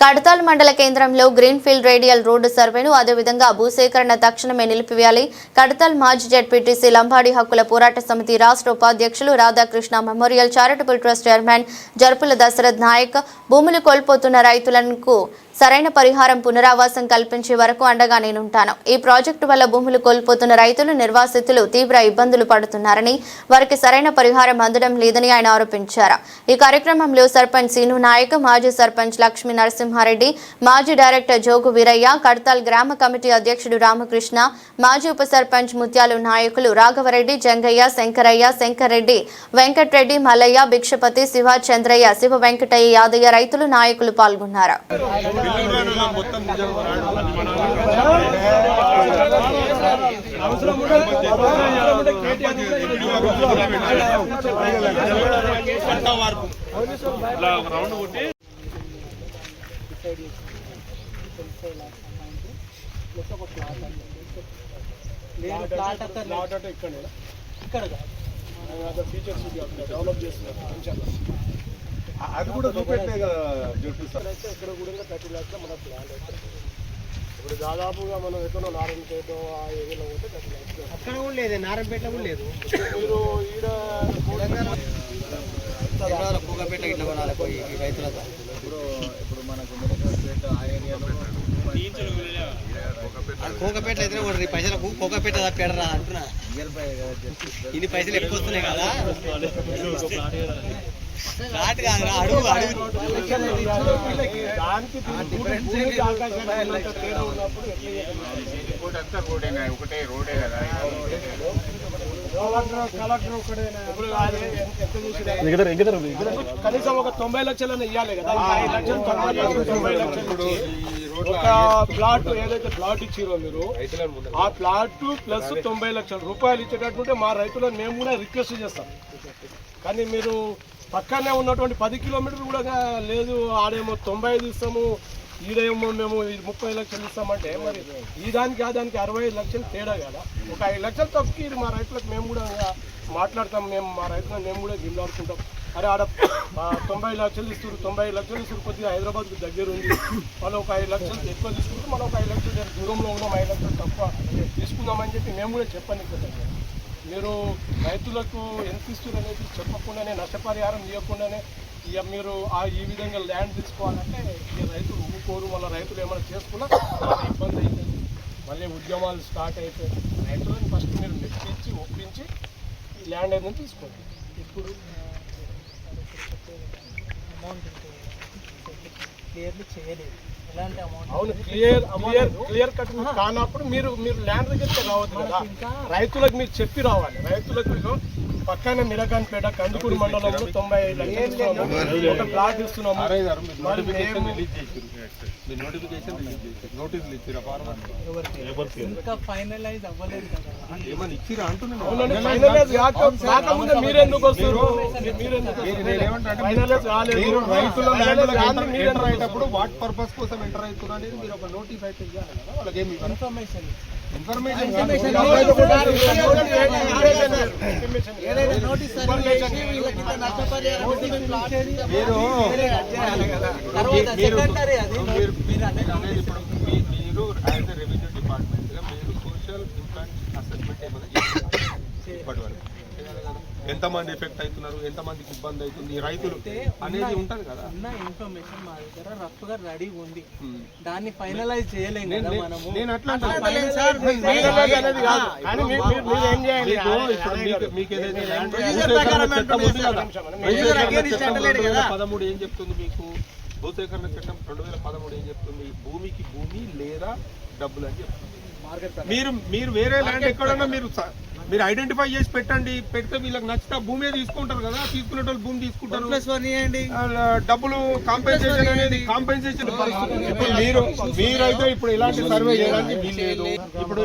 కడతాల్ మండల కేంద్రంలో greenfield radial road సర్వేను అదేవిధంగా భూసేకరణ తక్షణమే నిలిపివేయాలి. కడతాల్ మాజీ జడ్పీటీసీ లంబాడి హక్కుల పోరాట సమితి రాష్ట్ర ఉపాధ్యక్షులు Radhakrishna memorial charitable trust chairman Jarupula Dasharath Naik భూములు కోల్పోతున్న రైతులకు సరైన పరిహారం పునరావాసం కల్పించే వరకు అండగా నేనుంటాను. ఈ ప్రాజెక్టు వల్ల భూములు కోల్పోతున్న రైతులు నిర్వాసితులు తీవ్ర ఇబ్బందులు పడుతున్నారని వారికి సరైన పరిహారం అందడం లేదని ఆయన ఆరోపించారు. ఈ కార్యక్రమంలో సర్పంచ్ సీను నాయక్ మాజీ సర్పంచ్ లక్ష్మీ నరసింహారెడ్డి మాజీ డైరెక్టర్ జోగు వీరయ్య కడతాల్ గ్రామ కమిటీ అధ్యక్షుడు రామకృష్ణ మాజీ ఉప సర్పంచ్ ముత్యాలు నాయకులు రాఘవరెడ్డి జంగయ్య శంకరయ్య శంకర్రెడ్డి వెంకట్రెడ్డి మల్లయ్య భిక్షపతి శివ చంద్రయ్య శివ వెంకటయ్య యాదయ్య రైతులు నాయకులు పాల్గొన్నారు. లేదు ప్లాట్ ఇక్కడ ఇక్కడ ఫీచర్స్ డెవలప్ చేస్తున్నారు అది కూడా చూపెట్టే కదా ఇక్కడ కూడా థర్టీ ల్యాక్స్ మన ప్లాన్ ఇప్పుడు దాదాపుగా మనం ఎక్కడో నారాయణ చేతో ఆ ఏరియాలో పోతే థర్టీ ల్యాక్స్ అక్కడ కూడా లేదు నారాయణపేటలో కూడా లేదు. మీరు ఈడ కూగపేట ఇట్లా కొనాలి పోయి రైతులతో? ఇప్పుడు ఇప్పుడు మనకు ఆ ఏరియాలో కోకపేట అయితే కూడా పైసలకు కోకపేట తప్పాడరా అంటున్నా. ఇన్ని పైసలు ఎక్కువ వస్తున్నాయి కదా. ఒకటే రోడే కదా? కనీసం ఒక తొంభై లక్షలను ఇవ్వాలి కదా. లక్షలు తొంభై లక్షలు లక్షలు ఒక ప్లాట్ ఏదైతే ప్లాట్ ఇచ్చిరో మీరు ఆ ప్లాట్ ప్లస్ తొంభై లక్షల రూపాయలు ఇచ్చేటట్టుంటే మా రైతులను మేము కూడా రిక్వెస్ట్ చేస్తాం. కానీ మీరు పక్కనే ఉన్నటువంటి పది కిలోమీటర్లు కూడా లేదు ఆడేమో తొంభై ఐదు ఇస్తాము ఈడేమో మేము ముప్పై లక్షలు ఇస్తామంటే మరి ఈ దానికి ఆ దానికి అరవై ఐదు లక్షలు తేడా కదా. ఒక ఐదు లక్షలు తప్పుకి ఇది మా రైతులకు మేము కూడా మాట్లాడతాం మేము మా రైతులను మేము కూడా గిల్లాడుకుంటాం. అరే ఆడ తొంభై లక్షలు ఇస్తారు తొంభై లక్షలు ఇస్తారు కొద్దిగా హైదరాబాద్కి దగ్గర ఉంది వాళ్ళు ఒక ఐదు లక్షలు ఎక్కువ తీసుకుంటారు మనం ఒక ఐదు లక్షలు దూరంలో ఉన్నాం ఐదు లక్షలు తక్కువ తీసుకుందామని చెప్పి మేము కూడా చెప్పండి మీరు రైతులకు ఎంత ఇస్తారు అనేది చెప్పకుండానే నష్టపరిహారం ఇవ్వకుండానే ఇక మీరు ఆ ఈ విధంగా ల్యాండ్ తీసుకోవాలంటే ఈ రైతులు ఊరుకోరు వాళ్ళ రైతులు ఏమైనా చేసుకున్నా ఇబ్బంది అవుతుంది మళ్ళీ ఉద్యమాలు స్టార్ట్ అయితే రైతులను ఫస్ట్ మీరు మెప్పించి ఒప్పించి ఈ ల్యాండ్ అనేది తీసుకోండి. ఇప్పుడు అమౌంట్ క్లియర్లీ చేయలేదు. అవును క్లియర్ క్లియర్ క్లియర్ కట్ కానప్పుడు మీరు మీరు ల్యాండ్ దగ్గరికి రావద్దు కదా. రైతులకు మీరు చెప్పి రావాలి. రైతులకు పక్కన మిరగాన్పేట కందుకూరు మండలంలో తొంభై ఐదు లక్షలు ఇస్తున్నాము. ఒక ప్లాట్ ఇస్తున్నాము. మీరెందుకు వస్తారు మీరెందుకు వాట్ పర్పస్ కోసం ఎంటర్ అవుతున్నా మీరు ఒక నోటీస్ అయితే ఇవ్వాలి కదా వాళ్ళకి ఏమి ఇవ్వాలి ఇన్ఫర్మేషన్ మీరు మీరు- యాజ్ రెవెన్యూ డిపార్ట్మెంట్గా మీరు సోషల్ ఇంపాక్ట్ అసెస్మెంట్ ఏమైనా చేస్తారా? ఇప్పటివరకు ఎంతమంది ఎఫెక్ట్ అవుతున్నారు? ఎంతమందికి ఇబ్బంది అవుతుంది? రైతులు అనేది ఉంటది కదా. ఉన్న ఇన్ఫర్మేషన్ మా దగ్గర రఫ్గా రెడీ ఉంది. దాన్ని ఫైనలైజ్ చేయలేం కదా నేను- మనము. నేను అట్లా అట్లా అంటాను. ఫైనలైజ్ సార్, ఫైనలైజ్ అనేది కాదు. కానీ మీరు మీరు- మీరు ఏం చేయాలి? మీకు ఏదైతే. పదమూడు ఏం చెప్తుంది మీకు? భూసేకరణ చట్టం రెండు వేల పదమూడు ఏం చెప్తుంది? భూమికి భూమి లేదా డబ్బులు అని చెప్తుంది. మీరు మీరు వేరే ల్యాండ్ ఎక్కడన్నా మీరు మీరు ఐడెంటిఫై చేసి పెట్టండి. పెడితే వీళ్ళకి నచ్చితే భూమే తీసుకుంటారు కదా తీసుకునే వాళ్ళు భూమి తీసుకుంటారు. డబ్బులు కాంపెన్సేషన్ అనేది కాంపెన్సేషన్ మీరు మీరైతే ఇప్పుడు ఇలాంటి సర్వే చేయడానికి వీలు లేదు ఇప్పుడు